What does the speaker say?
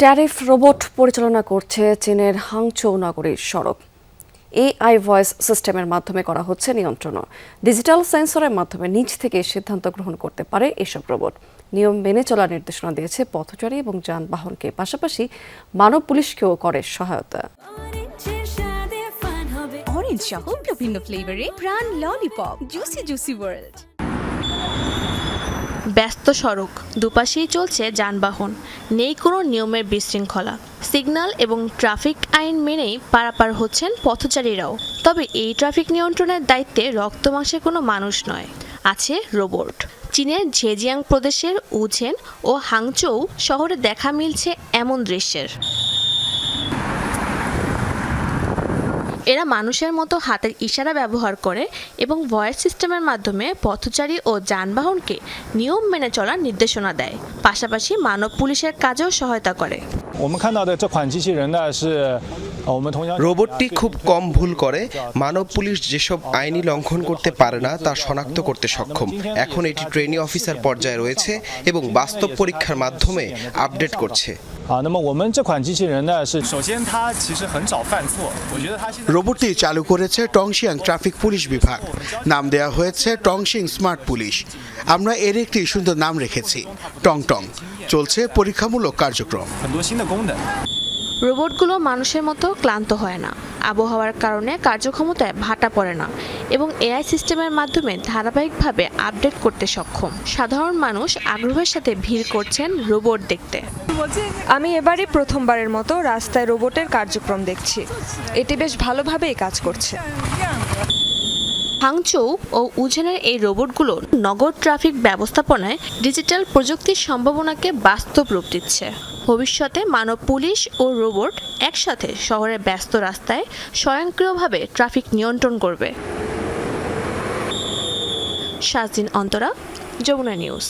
Tariff robot পরিচালনা করছে চীনের হাংচৌ নগরীর সড়ক। এআই ভয়েস সিস্টেমের মাধ্যমে করা হচ্ছে নিয়ন্ত্রণ। ডিজিটাল সেন্সরের মাধ্যমে নিজ থেকে সিদ্ধান্ত গ্রহণ করতে পারে এসব রোবট। নিয়ম মেনে চলার নির্দেশনা দিয়েছে পথচারী এবং যানবাহনকে, পাশাপাশি মানব পুলিশকেও করে সহায়তা। অরেঞ্জ বিভিন্ন ফ্লেভারে প্রাণ ললিপপ জুসি জুসি ওয়ার্ল্ড ব্যস্ত সড়ক, দুপাশেই চলছে যানবাহন। নেই কোনো নিয়মের বিশৃঙ্খলা। সিগন্যাল এবং ট্রাফিক আইন মেনেই পারাপার হচ্ছেন পথচারীরাও। তবে এই ট্রাফিক নিয়ন্ত্রণের দায়িত্বে রক্তমাংসের কোনো মানুষ নয়। আছে রোবট। চীনের ঝেজিয়াং প্রদেশের উঝেন ও হাংচৌ শহরে দেখা মিলছে এমন দৃশ্যের। এরা মানুষের মতো হাতের ইশারা ব্যবহার করে এবং ভয়েস সিস্টেমের মাধ্যমে পথচারী ও যানবাহনকে নিয়ম মেনে চলার নির্দেশনা দেয়। পাশাপাশি মানব পুলিশের কাজেও সহায়তা করে। রোবটটি খুব কম ভুল করে। মানব পুলিশ যেসব আইনি লঙ্ঘন করতে পারে না তা শনাক্ত করতে সক্ষম। এখন এটি ট্রেনি অফিসার পর্যায়ে রয়েছে এবং বাস্তব পরীক্ষার মাধ্যমে আপডেট করছে। 啊，那么我们这款机器人呢是首先它其实很少犯错，我觉得它现在 রোবটটি চালু করেছে টংশিয়াং ট্রাফিক পুলিশ বিভাগ নাম দেওয়া হয়েছে টংশিং স্মার্ট পুলিশ আমরা এর একটি সুন্দর নাম রেখেছি টং টং চলছে পরীক্ষামূলক কার্যক্রম 很多新的功能。 রোবটগুলো মানুষের মতো ক্লান্ত হয় না। আবহাওয়ার কারণে কার্যক্ষমতায় ভাটা পড়ে না এবং এআই সিস্টেমের মাধ্যমে ধারাবাহিকভাবে আপডেট করতে সক্ষম। সাধারণ মানুষ আগ্রহের সাথে ভিড় করছেন রোবট দেখতে। আমি এবারে প্রথমবারের মতো রাস্তায় রোবটের কার্যক্রম দেখছি। এটি বেশ ভালোভাবেই কাজ করছে। হাংচৌ ও উঝেনের এই রোবটগুলো নগর ট্রাফিক ব্যবস্থাপনায় ডিজিটাল প্রযুক্তির সম্ভাবনাকে বাস্তব রূপ দিচ্ছে। ভবিষ্যতে মানব পুলিশ ও রোবট একসাথে শহরের ব্যস্ত রাস্তায় স্বয়ংক্রিয়ভাবে ট্রাফিক নিয়ন্ত্রণ করবে। সাত দিন অন্তরা, যমুনা নিউজ।